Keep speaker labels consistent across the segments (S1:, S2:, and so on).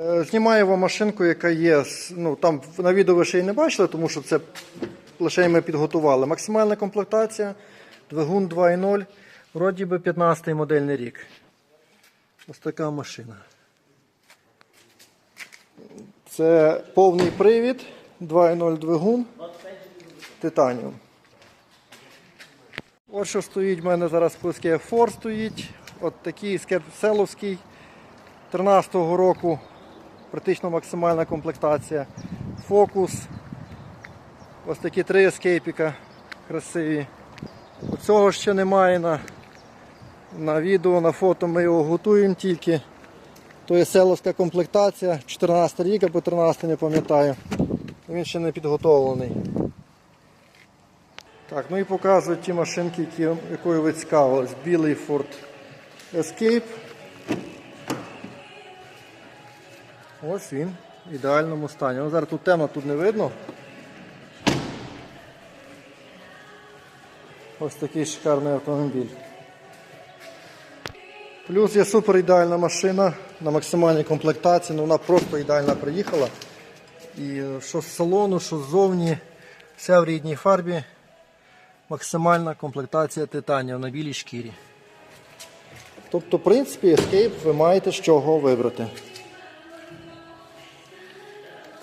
S1: Е, Знімаю машинку, яка є. Ну, там на відео ви ще її не бачили, тому що це лише ми підготували. Максимальна комплектація, двигун 2.0, вроді би 15-й модельний рік. Ось така машина. Це повний привід, 2.0 двигун, титаніум. Ось що стоїть в мене зараз плоский фор стоїть. От такий скепселовський 13-го року. Практично максимальна комплектація. Фокус. Ось такі три ескейпіка красиві. Оцього ще немає на, на відео, на фото ми його готуємо тільки. То є селовська комплектація, 14 рік або 13 не пам'ятаю. Він ще не підготовлений. Так, ну і показують ті машинки, які, якою ви цікавились. Білий Ford Escape. Ось він в ідеальному стані. Ну, зараз тут темно, тут не видно. Ось такий шикарний автомобіль. Плюс є супер ідеальна машина на максимальній комплектації, ну вона просто ідеально приїхала. І е, що з салону, що ззовні, вся в рідній фарбі. Максимальна комплектація титанів на білій шкірі. Тобто, в принципі, Escape ви маєте з чого вибрати.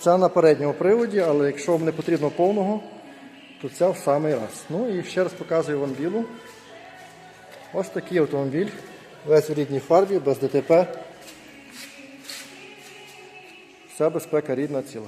S1: Це на передньому приводі, але якщо вам не потрібно повного, то це в самий раз. Ну і ще раз показую вам білу. Ось такий автомобіль. Весь в рідній фарбі, без ДТП. Вся безпека рідна ціла.